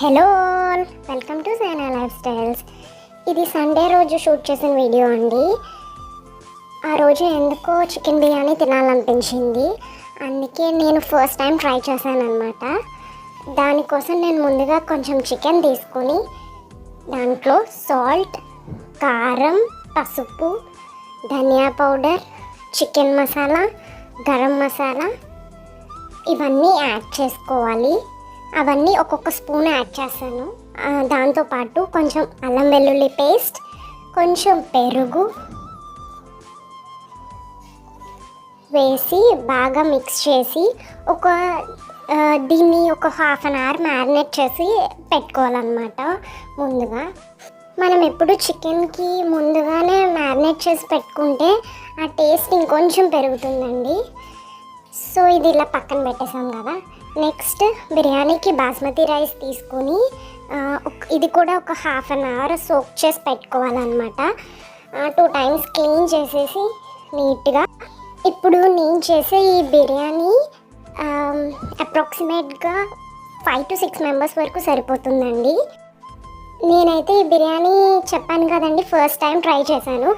Hello all welcome to Saina lifestyles ఇది Sunday రోజు shoot చేసిన వీడియో అండి. ఆ రోజు ఎందుకో చికెన్ బిర్యానీ తినాలనిపించింది. అందుకే నేను ఫస్ట్ టైం ట్రై చేశాను అనమాట దానికోసం నేను ముందుగా కొంచెం చికెన్ తీసుకొని దాంట్లో సాల్ట్ కారం పసుపు ధనియా పౌడర్ చికెన్ మసాలా గరం మసాలా ఇవన్నీ యాడ్ చేసుకోవాలి. అవన్నీ ఒక్కొక్క స్పూన్ యాడ్ చేస్తాను దాంతోపాటు కొంచెం అల్లం వెల్లుల్లి పేస్ట్ కొంచెం పెరుగు వేసి బాగా మిక్స్ చేసి ఒక దీన్ని ఒక హాఫ్ అన్ అవర్ మ్యారినేట్ చేసి పెట్టుకోవాలన్నమాట ముందుగా. మనం ఎప్పుడు చికెన్కి ముందుగానే మ్యారినేట్ చేసి పెట్టుకుంటే ఆ టేస్ట్ ఇంకొంచెం పెరుగుతుందండి. సో ఇది ఇలా పక్కన పెట్టేసాం కదా. నెక్స్ట్ బిర్యానీకి బాస్మతి రైస్ తీసుకొని ఇది కూడా ఒక హాఫ్ అన్ అవర్ సోక్ చేసి పెట్టుకోవాలన్నమాట. టూ టైమ్స్ క్లీన్ చేసేసి నీట్గా. ఇప్పుడు నేను చేసే ఈ బిర్యానీ అప్రాక్సిమేట్గా ఫైవ్ టు సిక్స్ మెంబర్స్ వరకు సరిపోతుందండి. నేనైతే ఈ బిర్యానీ చెప్పాను కదండి ఫస్ట్ టైం ట్రై చేశాను.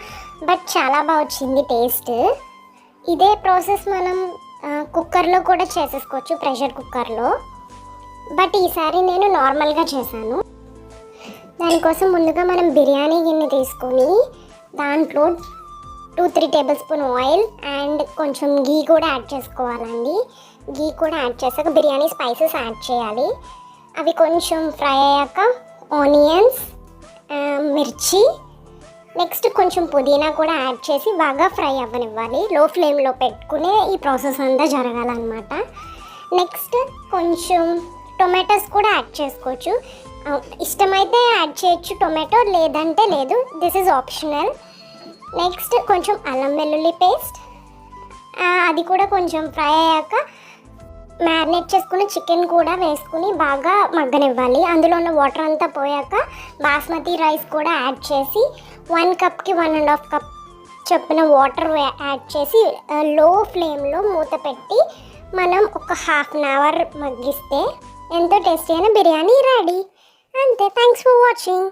బట్ చాలా బాగా వచ్చింది టేస్ట్ ఇదే ప్రాసెస్ మనం కుక్కర్లో కూడా చేసేసుకోవచ్చు ప్రెషర్ కుక్కర్లో. బట్ ఈసారి నేను నార్మల్గా చేశాను. దానికోసం ముందుగా మనం బిర్యానీ గిన్నె తీసుకొని దాంట్లో two three tablespoon oil and కొంచెం గీ కూడా యాడ్ చేసుకోవాలండి. గీ కూడా యాడ్ చేశాక బిర్యానీ స్పైసెస్ యాడ్ చేయాలి. అవి కొంచెం ఫ్రై అయ్యాక ఆనియన్స్ మిర్చి నెక్స్ట్ కొంచెం పుదీనా కూడా యాడ్ చేసి బాగా ఫ్రై అవ్వనివ్వాలి. లో ఫ్లేమ్లో పెట్టుకునే ఈ ప్రాసెస్ అంతా జరగాలన్నమాట. నెక్స్ట్ కొంచెం టొమాటోస్ కూడా యాడ్ చేసుకోవచ్చు. ఇష్టమైతే యాడ్ చేయొచ్చు టొమాటో లేదంటే లేదు. దిస్ ఈజ్ ఆప్షనల్ నెక్స్ట్ కొంచెం అల్లం వెల్లుల్లి పేస్ట్. అది కూడా కొంచెం ఫ్రై అయ్యాక మ్యారినేట్ చేసుకుని చికెన్ కూడా వేసుకుని బాగా మగ్గనివ్వాలి. అందులో ఉన్న వాటర్ అంతా పోయాక బాస్మతి రైస్ కూడా యాడ్ చేసి వన్ కప్కి వన్ అండ్ హాఫ్ కప్ చెప్పిన వాటర్ యాడ్ చేసి లో ఫ్లేమ్లో మూత పెట్టి మనం ఒక హాఫ్ అన్ అవర్ మగ్గిస్తే ఎంతో టేస్టీ అయిన బిర్యానీ రెడీ. అంతే. Thanks for watching.